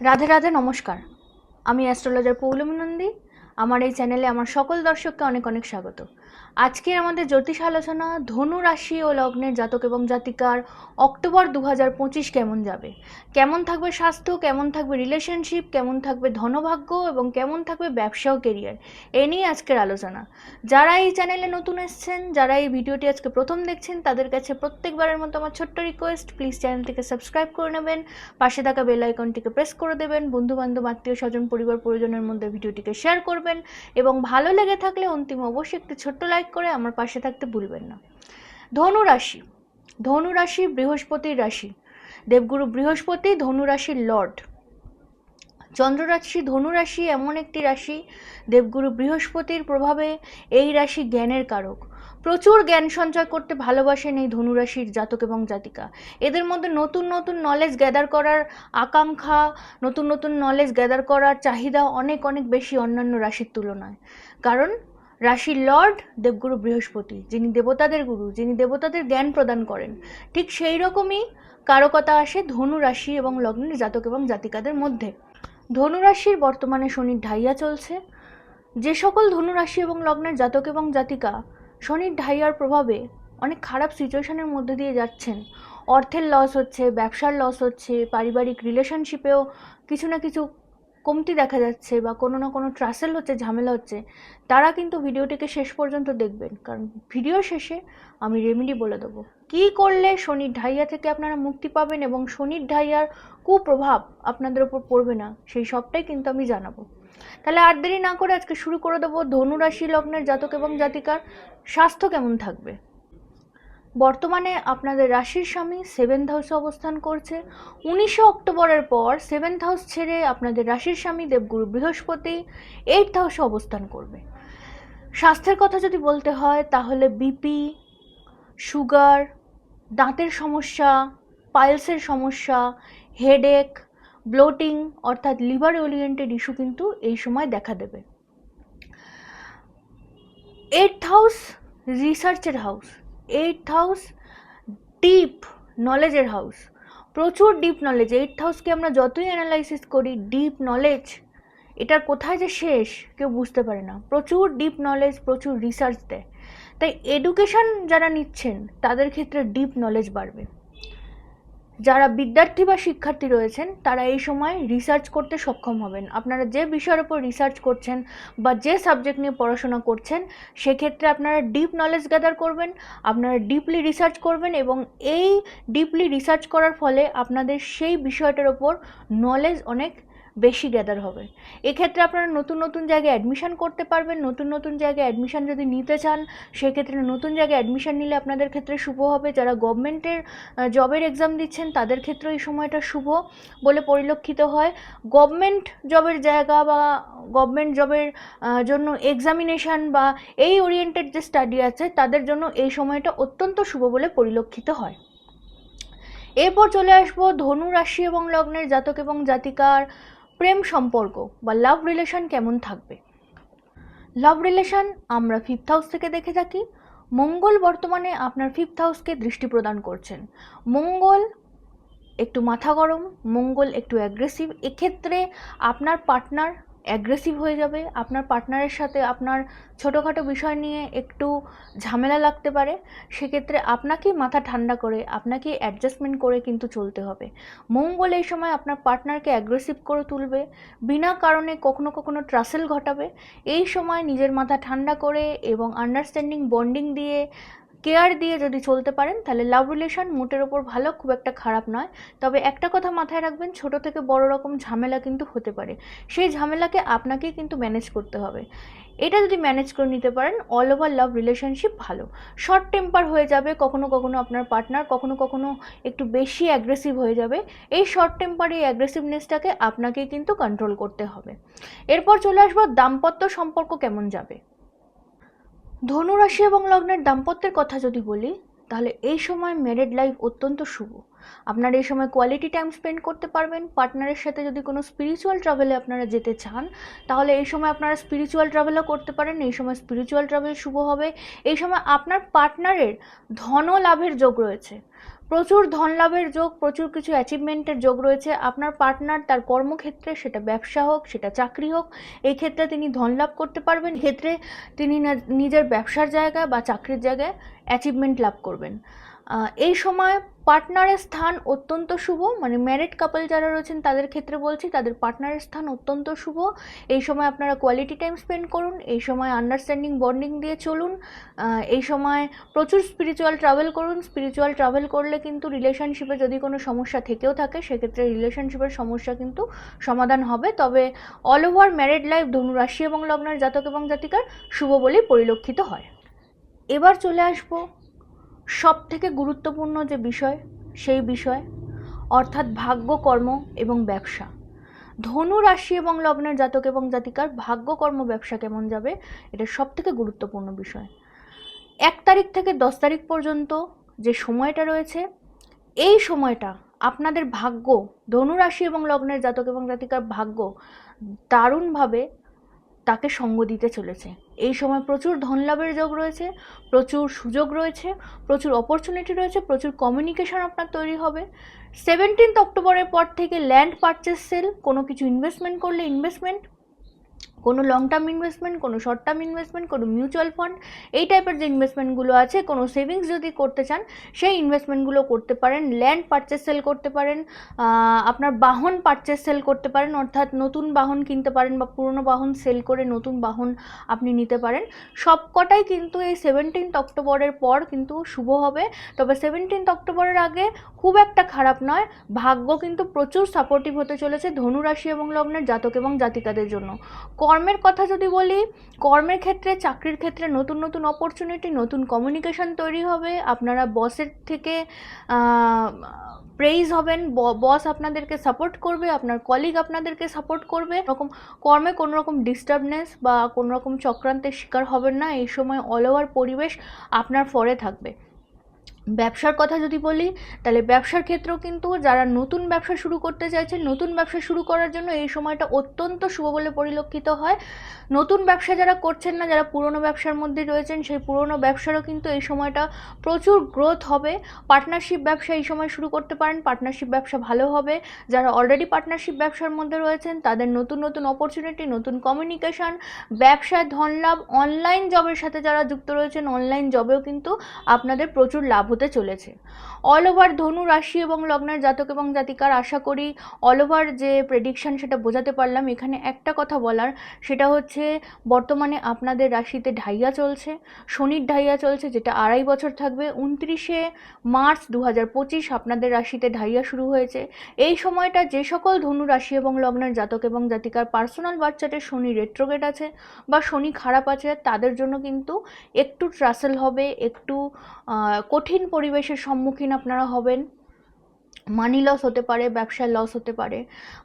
রাধে রাধে, নমস্কার। আমি অ্যাস্ট্রোলজার পৌলমী নন্দী। আমার এই চ্যানেলে আমার সকল দর্শককে অনেক অনেক স্বাগত। আজকে আমাদের জ্যোতিষ আলোচনা, ধনু রাশি ও লগ্নের জাতক এবং জাতিকার অক্টোবর দু হাজার পঁচিশ কেমন যাবে? কেমন থাকবে স্বাস্থ্য, কেমন থাকবে রিলেশনশিপ কেমন থাকবে ধনভাগ্য এবং কেমন থাকবে ব্যবসা ও কেরিয়ার এ নিয়ে আজকের আলোচনা। যারা এই চ্যানেলে নতুন এসছেন, যারা এই ভিডিওটি আজকে প্রথম দেখছেন, তাদের কাছে প্রত্যেকবারের মতো আমার ছোট্ট রিকোয়েস্ট প্লিজ চ্যানেলটিকে সাবস্ক্রাইব করে নেবেন, পাশে থাকা বেল আইকনটিকে প্রেস করে দেবেন বন্ধু বান্ধব আত্মীয় স্বজন পরিবার পরিজনের মধ্যে ভিডিওটিকে শেয়ার করবেন এবং ভালো লেগে থাকলে অন্তিম অবশ্যই একটি ছোট্ট লাইক করে আমার পাশে থাকতে ভুলবেন না। ধনু রাশি। ধনু রাশি বৃহস্পতির রাশি। দেবগুরু বৃহস্পতি, ধনু রাশির লর্ড। চন্দ্র রাশি, ধনু রাশি এমন একটি রাশি। দেবগুরু বৃহস্পতির প্রভাবে এই রাশি জ্ঞানের কারক। প্রচুর জ্ঞান সঞ্চয় করতে ভালোবাসেন এই ধনুরাশির জাতক এবং জাতিকা। এদের মধ্যে নতুন নতুন নলেজ গ্যাদার করার আকাঙ্ক্ষা, নতুন নতুন নলেজ গ্যাদার করার চাহিদা অনেক অনেক বেশি অন্যান্য রাশির তুলনায়। কারণ রাশির লর্ড দেবগুরু বৃহস্পতি, যিনি দেবতাদের গুরু, যিনি দেবতাদের জ্ঞান প্রদান করেন। ঠিক সেই রকমই কারকতা আসে ধনু রাশি এবং লগ্নের জাতক এবং জাতিকাদের মধ্যে। ধনু রাশির বর্তমানে শনির ঢাইয়া চলছে। যে সকল ধনু রাশি এবং লগ্নের জাতক এবং জাতিকা শনির ঢাইয়ার প্রভাবে অনেক খারাপ সিচুয়েশনের মধ্যে দিয়ে যাচ্ছেন। অর্থের লস হচ্ছে, ব্যবসার লস হচ্ছে, পারিবারিক রিলেশনশিপেও কিছু না কিছু কমতি দেখা যাচ্ছে বা কোনো না কোনো ট্রাসেল হচ্ছে, ঝামেলা হচ্ছে, তারা কিন্তু ভিডিওটিকে শেষ পর্যন্ত দেখবেন। কারণ ভিডিও শেষে আমি রেমেডি বলে দেবো। কী করলে শনির ঢাইয়া থেকে আপনারা মুক্তি পাবেন এবং শনির ঢাইয়ার কুপ্রভাব আপনাদের ওপর পড়বে না, সেই সবটাই কিন্তু আমি জানাব। তাহলে আর দেরি না করে আজকে শুরু করে দেবো ধনুরাশি লগ্নের জাতক এবং জাতিকার স্বাস্থ্য কেমন থাকবে? বর্তমানে আপনাদের রাশির স্বামী সেভেন্থ হাউসে অবস্থান করছে। উনিশে অক্টোবরের পর সেভেন্থ হাউস ছেড়ে আপনাদের রাশির স্বামী দেবগুরু বৃহস্পতি এইট হাউসে অবস্থান করবে। স্বাস্থ্যের কথা যদি বলতে হয়, তাহলে বিপি সুগার দাঁতের সমস্যা পাইলসের সমস্যা হেডেক ব্লোটিং অর্থাৎ লিভার ওরিয়েন্টেড ইস্যু কিন্তু এই সময় দেখা দেবে। এইট হাউস রিসার্চের হাউস এইট হাউস ডিপ নলেজের হাউস প্রচুর ডিপ নলেজ এইট হাউসকে আমরা যতই অ্যানালাইসিস করি ডিপ নলেজ এটার কোথায় যে শেষ, কেউ বুঝতে পারে না। প্রচুর ডিপ নলেজ প্রচুর রিসার্চ দেয়। তাই এডুকেশন যারা নিচ্ছেন, তাদের ক্ষেত্রে ডিপ নলেজ বাড়বে। যারা বিদ্যার্থী বা শিক্ষার্থী রয়েছেন, তারা এই সময় রিসার্চ করতে সক্ষম হবেন। আপনারা যে বিষয়ের উপর রিসার্চ করছেন বা যে সাবজেক্ট নিয়ে পড়াশোনা করছেন, সেক্ষেত্রে আপনারা ডিপ নলেজ গ্যাদার করবেন, আপনারা ডিপলি রিসার্চ করবেন এবং এই ডিপলি রিসার্চ করার ফলে আপনাদের সেই বিষয়টার ওপর নলেজ অনেক বেশি গ্যাদার হবে। এক্ষেত্রে আপনারা নতুন নতুন জায়গায় অ্যাডমিশন করতে পারবেন, নতুন নতুন জায়গায় অ্যাডমিশন যদি নিতে চান, সেক্ষেত্রে নতুন জায়গায় অ্যাডমিশন নিলে আপনাদের ক্ষেত্রে শুভ হবে। যারা গভর্নমেন্টের জবের এক্সাম দিচ্ছেন, তাদের ক্ষেত্রে এই সময়টা শুভ বলে পরিলক্ষিত হয়। গভর্নমেন্ট জবের জায়গা বা গভর্নমেন্ট জবের জন্য এক্সামিনেশান বা এই ওরিয়েন্টেড যে স্টাডি আছে, তাদের জন্য এই সময়টা অত্যন্ত শুভ বলে পরিলক্ষিত হয়। এরপর চলে আসব ধনু রাশি এবং লগ্নের জাতক এবং জাতিকার প্রেম সম্পর্ক বা লাভ রিলেশন কেমন থাকবে? লাভ রিলেশন আমরা ফিফথ হাউস থেকে দেখে থাকি। মঙ্গল বর্তমানে আপনার ফিফথ হাউসকে দৃষ্টি প্রদান করছেন। মঙ্গল একটু মাথা গরম, মঙ্গল একটু অ্যাগ্রেসিভ এক্ষেত্রে আপনার পার্টনার অ্যাগ্রেসিভ হয়ে যাবে, আপনার পার্টনারের সাথে আপনার ছোটোখাটো বিষয় নিয়ে একটু ঝামেলা লাগতে পারে, সেক্ষেত্রে আপনাকেই মাথা ঠান্ডা করে, আপনাকেই অ্যাডজাস্টমেন্ট করে কিন্তু চলতে হবে। মঙ্গল এই সময় আপনার পার্টনারকে অ্যাগ্রেসিভ করে তুলবে, বিনা কারণে কখনো কখনো ট্রাসেল ঘটাবে, এই সময় নিজের মাথা ঠান্ডা করে এবং আন্ডারস্ট্যান্ডিং বন্ডিং দিয়ে কেয়ার দিয়ে যদি চলতে পারেন, তাহলে লাভ রিলেশন মোটের ওপর ভালো, খুব একটা খারাপ নয়। তবে একটা কথা মাথায় রাখবেন, ছোট থেকে বড় রকম ঝামেলা কিন্তু হতে পারে। সেই ঝামেলাকে আপনাকেই কিন্তু ম্যানেজ করতে হবে। এটা যদি ম্যানেজ করে নিতে পারেন অল ওভার লাভ রিলেশনশিপ ভালো। শর্ট টেম্পার হয়ে যাবে, কখনো কখনো আপনার পার্টনার কখনো কখনো একটু বেশি অ্যাগ্রেসিভ হয়ে যাবে। এই শর্ট টেম্পার এই অ্যাগ্রেসিভনেসটাকে আপনাকেই কিন্তু কন্ট্রোল করতে হবে। এরপর চলে আসব, দাম্পত্য সম্পর্ক কেমন যাবে? ধনুরাশি এবং লগ্নের দাম্পত্যের কথা যদি বলি, তাহলে এই সময় ম্যারেড লাইফ অত্যন্ত শুভ। আপনার এই সময় কোয়ালিটি টাইম স্পেন্ড করতে পারবেন। পার্টনারের সাথে যদি কোনো স্পিরিচুয়াল ট্রাভেলে আপনারা যেতে চান, তাহলে এই সময় আপনারা স্পিরিচুয়াল ট্রাভেলও করতে পারেন। এই সময় স্পিরিচুয়াল ট্রাভেল শুভ হবে। এই সময় আপনার পার্টনারের ধন লাভের যোগ রয়েছে। প্রচুর ধন লাভের যোগ, প্রচুর কিছু অ্যাচিভমেন্টের যোগ রয়েছে। আপনার পার্টনার তার কর্মক্ষেত্রে সেটা ব্যবসা হোক, সেটা চাকরি হোক, এই ক্ষেত্রে তিনি ধন লাভ করতে পারবেন। ক্ষেত্রে তিনি নিজের ব্যবসার জায়গায় বা চাকরির জায়গায় অ্যাচিভমেন্ট লাভ করবেন। এই সময় পার্টনারের স্থান অত্যন্ত শুভ। মানে ম্যারিড কাপল যারা রয়েছেন, তাদের ক্ষেত্রে বলছি, তাদের পার্টনারের স্থান অত্যন্ত শুভ। এই সময় আপনারা কোয়ালিটি টাইম স্পেন্ড করুন, এই সময় আন্ডারস্ট্যান্ডিং বন্ডিং দিয়ে চলুন। এই সময় প্রচুর স্পিরিচুয়াল ট্রাভেল করুন। স্পিরিচুয়াল ট্রাভেল করলে কিন্তু রিলেশনশিপে যদি কোনো সমস্যা থেকেও থাকে, সেক্ষেত্রে রিলেশনশিপের সমস্যা কিন্তু সমাধান হবে। তবে অল ওভার ম্যারিড লাইফ ধনুরাশি এবং লগ্নের জাতক এবং জাতিকার শুভ বলেই পরিলক্ষিত হয়। এবার চলে আসব সব থেকে গুরুত্বপূর্ণ যে বিষয়, সেই বিষয়, অর্থাৎ ভাগ্য, কর্ম এবং ব্যবসা। ধনু রাশি এবং লগ্নের জাতক এবং জাতিকার ভাগ্য, কর্ম, ব্যবসা কেমন যাবে, এটা সব থেকে গুরুত্বপূর্ণ বিষয়। এক তারিখ থেকে দশ তারিখ পর্যন্ত যে সময়টা রয়েছে, এই সময়টা আপনাদের ভাগ্য, ধনু রাশি এবং লগ্নের জাতক এবং জাতিকার ভাগ্য দারুণভাবে তাকে সঙ্গ দিতে চলেছে। এই সময় প্রচুর ধনলাভের যোগ রয়েছে, প্রচুর সুযোগ রয়েছে, প্রচুর অপরচুনিটি রয়েছে, প্রচুর কমিউনিকেশন আপনার তৈরি হবে। সেভেন্টিন্থ অক্টোবরের পর থেকে ল্যান্ড পারচেস সেল কোনো কিছু ইনভেস্টমেন্ট করলে ইনভেস্টমেন্ট কোনো লং টার্ম ইনভেস্টমেন্ট কোনো শর্ট টার্ম ইনভেস্টমেন্ট কোনো মিউচুয়াল ফান্ড এই টাইপের যে ইনভেস্টমেন্টগুলো আছে, কোনো সেভিংস যদি করতে চান, সেই ইনভেস্টমেন্টগুলো করতে পারেন ল্যান্ড পারচেস সেল করতে পারেন আপনার বাহন পারচেস সেল করতে পারেন, অর্থাৎ নতুন বাহন কিনতে পারেন বা পুরনো বাহন সেল করে নতুন বাহন আপনি নিতে পারেন। সবকটাই কিন্তু এই সেভেন্টিন্থ অক্টোবরের পর কিন্তু শুভ হবে। তবে সেভেন্টিন্থ অক্টোবরের আগে খুব একটা খারাপ নয়, ভাগ্য কিন্তু প্রচুর সাপোর্টিভ হতে চলেছে ধনুরাশি এবং লগ্নের জাতক এবং জাতিকাদের জন্য। কর্মের কথা যদি বলি, কর্মের ক্ষেত্রে, চাকরির ক্ষেত্রে নতুন নতুন অপরচুনিটি নতুন কমিউনিকেশন তৈরি হবে। আপনারা বসের থেকে প্রেইজ হবেন। বস আপনাদেরকে সাপোর্ট করবে, আপনার কলিগ আপনাদেরকে সাপোর্ট করবে। রকম কর্মে কোনো রকম ডিস্টার্বনেস বা কোনো রকম চক্রান্তের শিকার হবেন না। এই সময় অল ওভার পরিবেশ আপনার ফরে থাকবে। ব্যবসার কথা যদি বলি, তাহলে ব্যবসার ক্ষেত্রেও কিন্তু যারা নতুন ব্যবসা শুরু করতে চাইছেন নতুন ব্যবসা শুরু করার জন্য এই সময়টা অত্যন্ত শুভ বলে পরিলক্ষিত হয়। নতুন ব্যবসা যারা করছেন না, যারা পুরনো ব্যবসার মধ্যে রয়েছেন, সেই পুরনো ব্যবসারও কিন্তু এই সময়টা প্রচুর গ্রোথ হবে। পার্টনারশিপ ব্যবসা এই সময় শুরু করতে পারেন পার্টনারশিপ ব্যবসা ভালো হবে। যারা অলরেডি পার্টনারশিপ ব্যবসার মধ্যে রয়েছেন, তাদের নতুন নতুন অপরচুনিটি নতুন কমিউনিকেশন ব্যবসায় ধন লাভ অনলাইন জবের সাথে যারা যুক্ত রয়েছেন অনলাইন জবেও কিন্তু আপনাদের প্রচুর লাভ হতে চলেছে। অল ওভার ধনু রাশি এবং লগ্নের জাতক এবং জাতিকার আশা করি অল ওভার যে প্রেডিকশন সেটা বোঝাতে পারলাম এখানে একটা কথা বলার সেটা হচ্ছে বর্তমানে আপনাদের রাশিতে ঢাইয়া চলছে শনির ঢাইয়া চলছে যেটা আড়াই বছর থাকবে উনত্রিশে মার্চ দু হাজার পঁচিশ আপনাদের রাশিতে ঢাইয়া শুরু হয়েছে। এই সময়টা যে সকল ধনু রাশি এবং লগ্নের জাতক এবং জাতিকার পার্সোনাল বাচ্চাদের শনি রেট্রোগেট আছে বা শনি খারাপ আছে তাদের জন্য কিন্তু একটু ট্রাসেল হবে একটু আহ, কঠিন পরিবেশের সম্মুখীন আপনারা হবেন। মানি লস হতে পারে ব্যবসায় লস হতে পারে,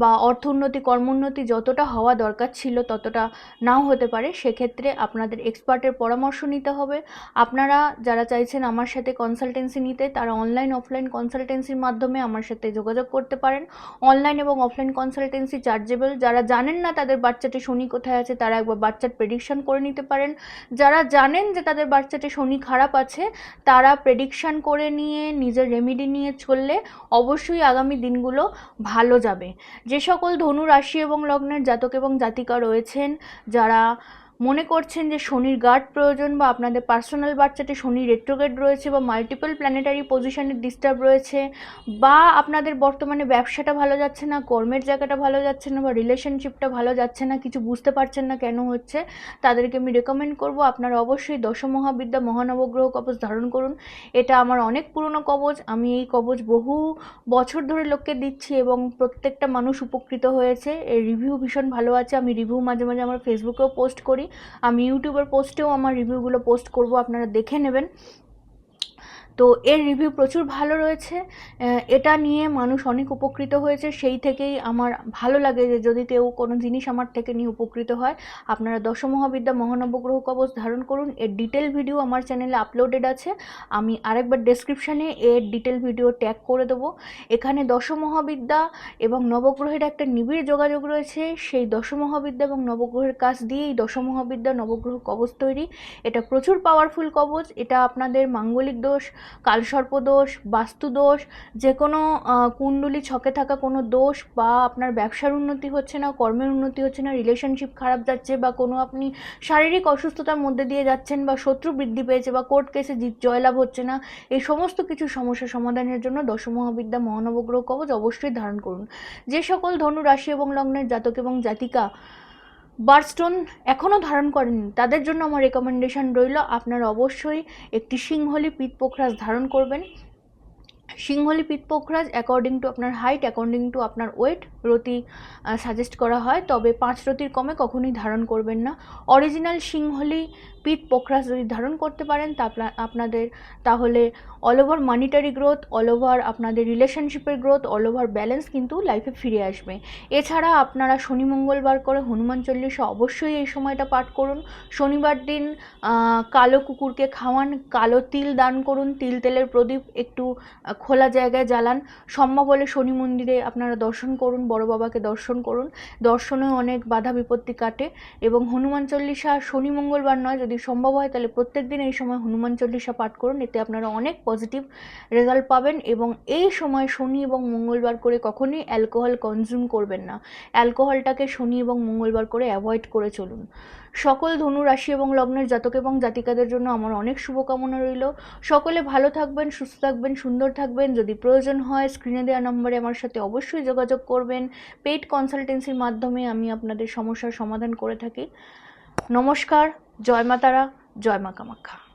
বা অর্থ অর্থোন্নতি কর্মোন্নতি যতটা হওয়া দরকার ছিল ততটা নাও হতে পারে, সেক্ষেত্রে আপনাদের এক্সপার্টের পরামর্শ নিতে হবে। আপনারা যারা চাইছেন আমার সাথে কনসালটেন্সি নিতে, তারা অনলাইন অফলাইন কনসালটেন্সির মাধ্যমে আমার সাথে যোগাযোগ করতে পারেন। অনলাইন এবং অফলাইন কনসালটেন্সি চার্জেবল যারা জানেন না তাদের বাচ্চাটি শনি কোথায় আছে, তারা একবার বাচ্চার প্রেডিকশন করে নিতে পারেন। যারা জানেন যে তাদের বাচ্চাটি শনি খারাপ আছে, তারা প্রেডিকশান করে নিয়ে, নিজের রেমেডি নিয়ে চললে অবশ্যই আগামী দিনগুলো ভালো যাবে। যে সকল ধনু রাশি এবং লগ্নের জাতক এবং জাতিকা রয়েছেন, যারা মনে করছেন যে শনির গার্ড প্রয়োজন বা আপনাদের পার্সোনাল বাচ্চাতে শনি রেট্রোগেড রয়েছে বা মাল্টিপল প্ল্যানেটারি পজিশনের ডিস্টার্ব রয়েছে বা আপনাদের বর্তমানে ব্যবসাটা ভালো যাচ্ছে না, কর্মের জায়গাটা ভালো যাচ্ছে না বা রিলেশনশিপটা ভালো যাচ্ছে না, কিছু বুঝতে পারছেন না কেন হচ্ছে, তাদেরকে আমি রেকমেন্ড করব। আপনারা অবশ্যই দশ মহাবিদ্যা মহানবগ্রহ কবচ ধারণ করুন। এটা আমার অনেক পুরনো কবচ, আমি এই কবচ বহু বছর ধরে লোককে দিচ্ছি এবং প্রত্যেকটা মানুষ উপকৃত হয়েছে। এর রিভিউ ভীষণ ভালো আছে, আমি রিভিউ মাঝে মাঝে আমার ফেসবুকেও পোস্ট করি। আমি ইউটিউবের পোস্টেও আমার রিভিউগুলো পোস্ট করব আপনারা দেখে নেবেন। তো এর রিভিউ প্রচুর ভালো রয়েছে। এটা নিয়ে মানুষ অনেক উপকৃত হয়েছে। সেই থেকেই আমার ভালো লাগে যে যদি কেউ কোনো জিনিস আমার থেকে নিয়ে উপকৃত হয়, আপনারা দশমহাবিদ্যা মহানবগ্রহ কবচ ধারণ করুন। এর ডিটেল ভিডিও আমার চ্যানেলে আপলোডেড আছে। আমি আরেকবার ডেসক্রিপশানে এর ডিটেল ভিডিও ট্যাগ করে দেবো। এখানে দশমহাবিদ্যা এবং নবগ্রহের একটা নিবিড় যোগাযোগ রয়েছে। সেই দশমহাবিদ্যা এবং নবগ্রহের কাজ দিয়েই দশমহাবিদ্যা, নবগ্রহ কবচ তৈরি। এটা প্রচুর পাওয়ারফুল কবচ। এটা আপনাদের মাঙ্গলিক দোষ। কালসর্প দোষ বাস্তুদোষ যে কোনো কুণ্ডলী ছকে থাকা কোনো দোষ বা আপনার ব্যবসার উন্নতি হচ্ছে না, কর্মের উন্নতি হচ্ছে না রিলেশনশিপ খারাপ যাচ্ছে বা কোনো আপনি শারীরিক অসুস্থতার মধ্যে দিয়ে যাচ্ছেন বা শত্রু বৃদ্ধি পেয়েছে বা কোর্ট কেসে জিত জয়লাভ হচ্ছে না, এই সমস্ত কিছু সমস্যা সমাধানের জন্য দশ মহাবিদ্যা মহানবগ্রহ কবচ অবশ্যই ধারণ করুন। যে সকল ধনু রাশি এবং লগ্নের জাতক এবং জাতিকা বার্স্টোন এখনও ধারণ করেননি তাদের জন্য আমার রেকমেন্ডেশন রইল, আপনারা অবশ্যই একটি সিংহলি পিত ধারণ করবেন। সিংহলি পিত অ্যাকর্ডিং টু আপনার হাইট অ্যাকর্ডিং টু আপনার ওয়েট রতি সাজেস্ট করা হয়। তবে পাঁচ রতির কমে কখনোই ধারণ করবেন না। অরিজিনাল সিংহলি পিত পোখরাজ যদি ধারণ করতে পারেন, তা আপনাদের তাহলে all over monetary growth all over আপনাদের রিলেশনশিপের গ্রোথ অল ওভার ব্যালেন্স কিন্তু লাইফে ফিরে আসবে। এছাড়া আপনারা শনি, মঙ্গলবার করে হনুমান চল্লিশা অবশ্যই এই সময়টা পাঠ করুন। শনিবার দিন কালো কুকুরকে খাওয়ান, কালো তিল দান করুন। তিল তেলের প্রদীপ একটু খোলা জায়গায় জ্বালান। সম্ভব হলে শনি মন্দিরে আপনারা দর্শন করুন, বড় বাবাকে দর্শন করুন। দর্শনেও অনেক বাধা বিপত্তি কাটে এবং হনুমান চল্লিশা শনি মঙ্গলবার নয়, যদি সম্ভব হয় তাহলে প্রত্যেক দিন এই সময় হনুমান চল্লিশা পাঠ করুন, এতে আপনারা অনেক পজিটিভ রেজাল্ট পাবেন এবং এই সময় শনি এবং মঙ্গলবার করে কখনোই অ্যালকোহল কনজিউম করবেন না। অ্যালকোহলটাকে শনি এবং মঙ্গলবার করে অ্যাভয়েড করে চলুন। সকল ধনু রাশি এবং লগ্নের জাতক এবং জাতিকাদের জন্য আমার অনেক শুভকামনা রইল। সকলে ভালো থাকবেন, সুস্থ থাকবেন, সুন্দর থাকবেন। যদি প্রয়োজন হয় স্ক্রিনে দেওয়া নম্বরে আমার সাথে অবশ্যই যোগাযোগ করবেন। পেইড কনসালটেন্সির মাধ্যমে আমি আপনাদের সমস্যার সমাধান করে থাকি। নমস্কার, জয় মাতারা জয় মা কামাখ্যা।